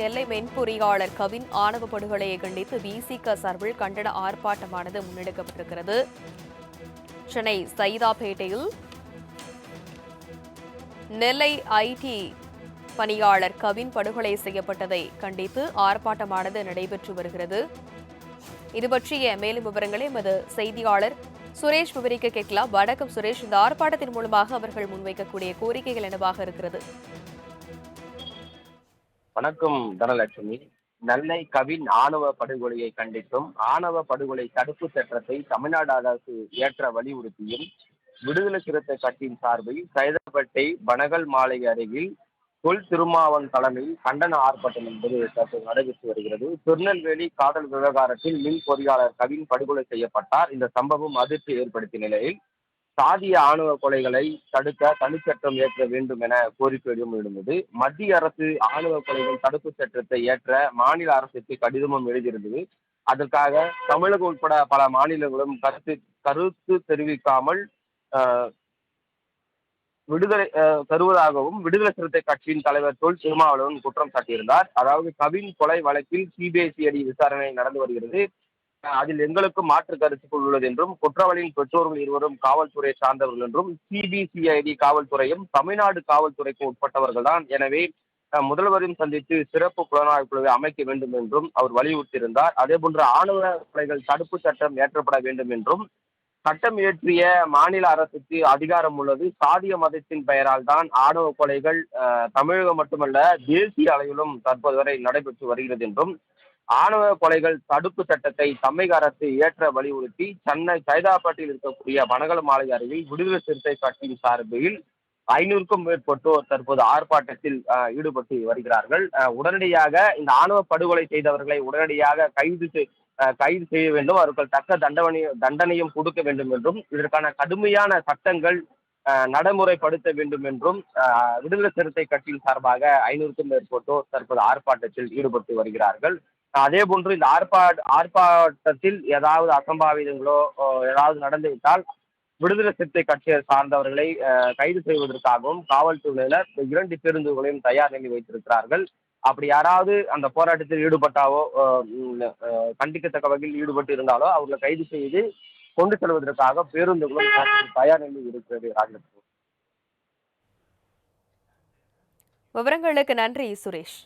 நெல்லை மென்பொறியாளர் கவின் ஆணவ படுகொலையை கண்டித்து விசிக சார்பில் கண்டன ஆர்ப்பாட்டமானது முன்னெடுக்கப்பட்டிருக்கிறது. சென்னை சைதாப்பேட்டையில் நெல்லை ஐடி பணியாளர் கவின் படுகொலை செய்யப்பட்டதை கண்டித்து ஆர்ப்பாட்டமானது நடைபெற்று வருகிறது. இது பற்றிய மேலும் விவரங்களை எமது செய்தியாளர் சுரேஷ் விவரிக்க கேட்கலாம். வணக்கம் சுரேஷ். இந்த ஆர்ப்பாட்டத்தின் மூலமாக அவர்கள் முன்வைக்கக்கூடிய கோரிக்கைகள் என்னவாக இருக்கிறது? வணக்கம் தனலட்சுமி. நெல்லை கவின் ஆணவ படுகொலையை கண்டித்தும் ஆணவ படுகொலை தடுப்பு சட்டத்தை தமிழ்நாடு அரசு ஏற்ற வலியுறுத்தியும் விடுதலை சிறுத்தை கட்சியின் சார்பில் சைதாப்பேட்டை பனகல் மாலை அருகில் தொல் திருமாவன் தலைமையில் கண்டன ஆர்ப்பாட்டம் என்பது தற்போது நடைபெற்று வருகிறது. திருநெல்வேலி காதல் விவகாரத்தில் மின் பொறியாளர் கவின் படுகொலை செய்யப்பட்டார். இந்த சம்பவம் அதிர்ச்சி ஏற்படுத்திய நிலையில் சாதிய ஆணவ கொலைகளை தடுக்க தனிச்சட்டம் ஏற்ற வேண்டும் என கோரிக்கை இருந்தது மத்திய அரசு ஆணவ கொலைகள் தடுப்பு சட்டத்தை ஏற்ற மாநில அரசுக்கு கடிதமும் எழுதியிருந்தது. அதற்காக தமிழகம் உட்பட பல மாநிலங்களும் கருத்து கருத்து தெரிவிக்காமல் விடுதலை தருவதாகவும் விடுதலை சிறுத்தை கட்சியின் தலைவர் தொல் திருமாவளவன் குற்றம் சாட்டியிருந்தார். அதாவது கவின் கொலை வழக்கில் சிபிஐசிஐடி விசாரணை நடந்து வருகிறது. அதில் எங்களுக்கும் மாற்று கருத்துக்கள் உள்ளது என்றும் குற்றவாளியின் பெற்றோர்கள் இருவரும் காவல்துறையை சார்ந்தவர்கள் என்றும் சிபிசிஐடி காவல்துறையும் தமிழ்நாடு காவல்துறைக்கு உட்பட்டவர்கள் தான். எனவே முதல்வரையும் சந்தித்து சிறப்பு புலனாய்வு குழுவை அமைக்க வேண்டும் என்றும் அவர் வலியுறுத்தியிருந்தார். அதேபோன்று ஆணவ கொலைகள் தடுப்பு சட்டம் ஏற்றப்பட வேண்டும் என்றும் சட்டம் இயற்றிய மாநில அரசுக்கு அதிகாரம் உள்ளது. சாதிய மதத்தின் பெயரால் தான் ஆணவ கொலைகள் தமிழகம் மட்டுமல்ல தேசிய அளவிலும் தற்போது வரை நடைபெற்று வருகிறது என்றும் ஆணவ கொலைகள் தடுப்பு சட்டத்தை தமிழக அரசு ஏற்ற வலியுறுத்தி சென்னை சைதாப்பேட்டையில் இருக்கக்கூடிய வனகல மாலை அருகில் விடுதலை சிறுத்தை கட்சியின் சார்பில் ஐநூறுக்கும் மேற்பட்டோர் தற்போது ஆர்ப்பாட்டத்தில் ஈடுபட்டு வருகிறார்கள். உடனடியாக இந்த ஆணவ படுகொலை செய்தவர்களை உடனடியாக கைது செய்- கைது செய்ய வேண்டும். அவர்கள் தக்க தண்டனை தண்டனையும் கொடுக்க வேண்டும் என்றும் இதற்கான கடுமையான சட்டங்கள் நடைமுறைப்படுத்த வேண்டும் என்றும் விடுதலை சிறுத்தை கட்சியின் சார்பாக ஐநூறுக்கும் மேற்பட்டோர் தற்போது ஆர்ப்பாட்டத்தில் ஈடுபட்டு வருகிறார்கள். அதே போன்று இந்த ஆர்ப்பா ஆர்ப்பாட்டத்தில் ஏதாவது அசம்பாவிதங்களோ ஏதாவது நடந்துவிட்டால் விடுதலை சிறுத்தை கட்சியை சார்ந்தவர்களை கைது செய்வதற்காகவும் காவல்துறையினர் இரண்டு பேருந்துகளையும் தயார் நிலை வைத்திருக்கிறார்கள். அப்படி யாராவது அந்த போராட்டத்தில் ஈடுபட்டாவோ கண்டிக்கத்தக்க வகையில் ஈடுபட்டு இருந்தாலோ அவர்களை கைது செய்து கொண்டு செல்வதற்காக பேருந்துகளும் தயார் நிலை இருக்கிறது ராஜலட்சுமி விவரங்களுக்கு நன்றி சுரேஷ்.